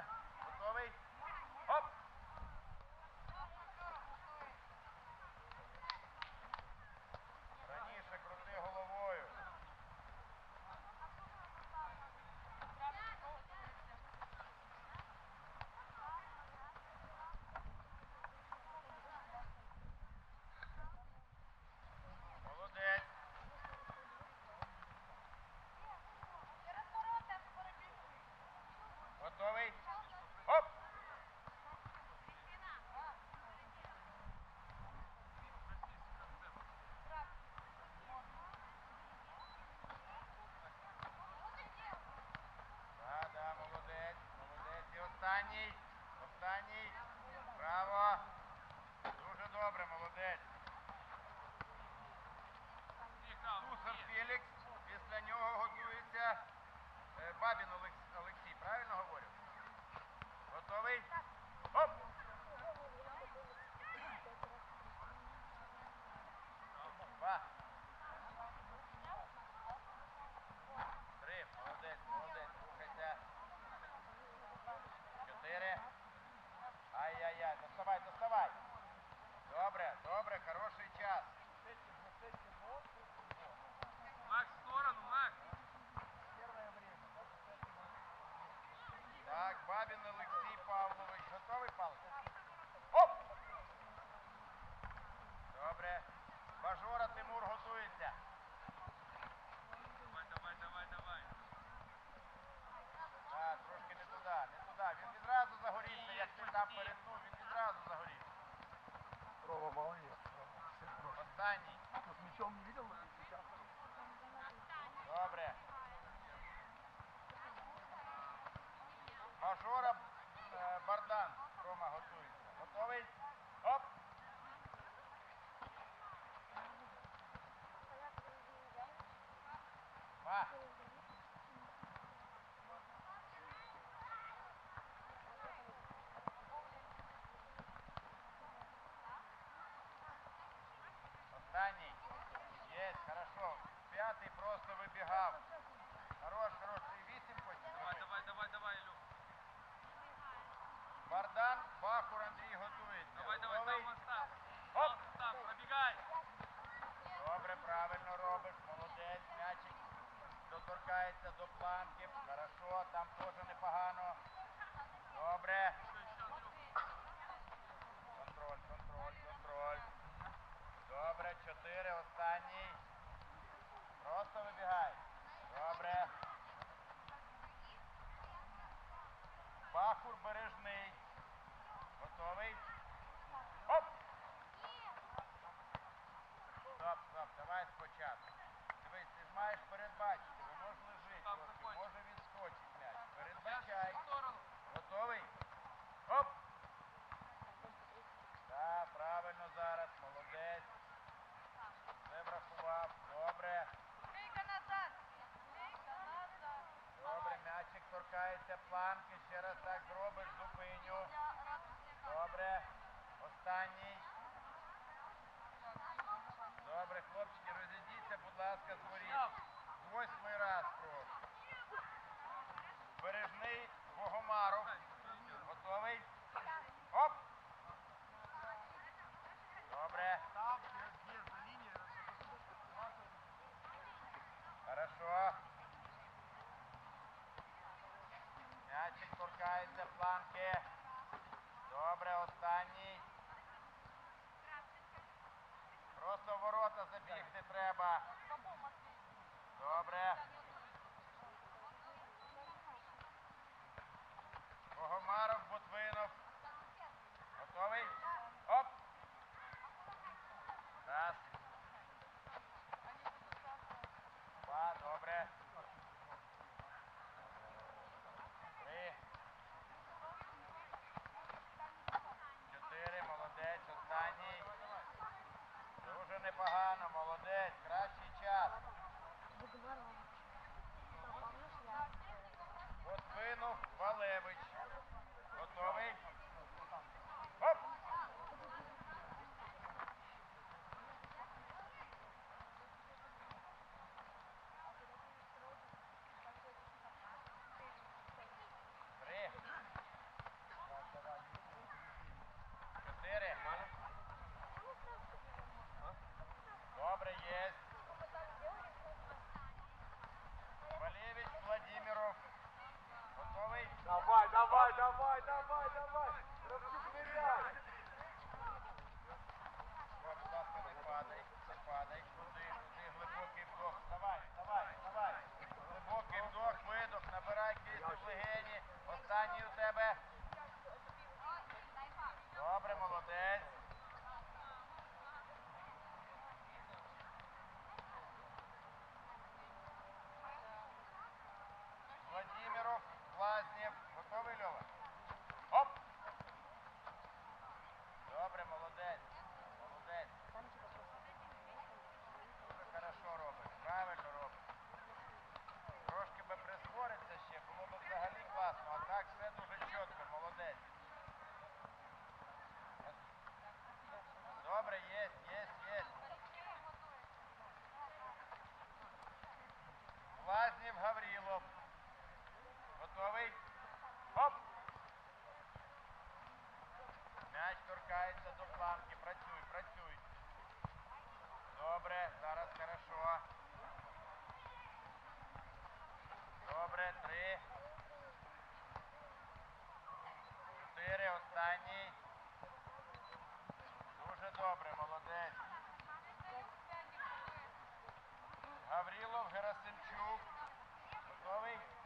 Yeah. Сусар Феликс, після нього готується е, Бабін Олексій. Торкається планки. Добре. Богомаров, Ботвинов. Готовий? Оп! Раз. right now. Гаврілов. Готовий. Оп! М'яч торкається до планки. Працюй, працюй. Добре, зараз хорошо. Добре, три. Чотири. Останній. Дуже добре, молодець. Гаврілов Герасимчук. Chloe.